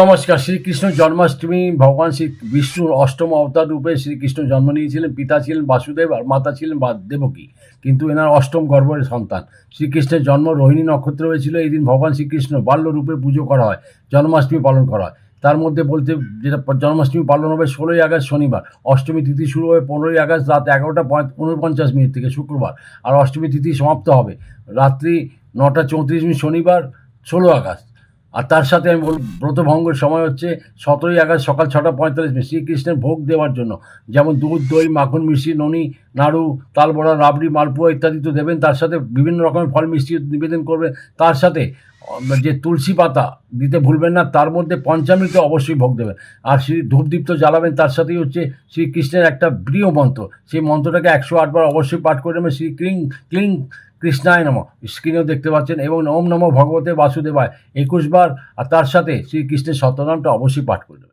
নমস্কার, শ্রীকৃষ্ণ জন্মাষ্টমী, ভগবান শ্রী বিষ্ণুর অষ্টম অবতার রূপে শ্রীকৃষ্ণ জন্ম নিয়েছিলেন। পিতা ছিলেন বাসুদেব আর মাতা ছিলেন দেবকী কিন্তু এনার অষ্টম গর্ভের সন্তান। শ্রীকৃষ্ণের জন্ম রোহিণী নক্ষত্র হয়েছিল। এই দিন ভগবান শ্রীকৃষ্ণ বাল্য রূপে পুজো করা হয়, জন্মাষ্টমী পালন করা হয়। তার মধ্যে বলতে যেটা জন্মাষ্টমী পালন হবে ষোলোই আগস্ট শনিবার, অষ্টমী তিথি শুরু হবে পনেরোই আগস্ট রাত এগারোটা উনপঞ্চাশ মিনিট থেকে শুক্রবার, আর অষ্টমী তিথি সমাপ্ত হবে রাত্রি নটা চৌত্রিশ মিনিট শনিবার, ষোলো আগস্ট। আর তার সাথে আমি বল ব্রতভঙ্গের সময় হচ্ছে সতেরোই আগস্ট সকাল ছটা পঁয়তাল্লিশ মিনিট শ্রীকৃষ্ণের ভোগ দেওয়ার জন্য। যেমন দুধ, দই, মাখন, মিষ্টি, ননি, নাড়ু, তালবড়া, রাবড়ি, মালপোয়া ইত্যাদি তো দেবেন। তার সাথে বিভিন্ন রকমের ফল মিষ্টি নিবেদন করবেন। তার সাথে যে তুলসী পাতা দিতে ভুলবেন না, তার মধ্যে পঞ্চামৃত অবশ্যই ভোগ দেবেন। আর শ্রী ধূপদীপ্ত জ্বালাবেন, তার সাথেই হচ্ছে শ্রীকৃষ্ণের একটা প্রিয় মন্ত্র। সেই মন্ত্রটাকে একশো আটবার অবশ্যই পাঠ করে নেবেন, শ্রী ক্লিং ক্লিং কৃষ্ণায় নম। স্ক্রিনেও দেখতে পাচ্ছেন এবং ওম নম ভগবতে বাসুদেবায় একুশ বার। আর তার সাথে শ্রীকৃষ্ণের শতনামটা অবশ্যই পাঠ করে নেবেন।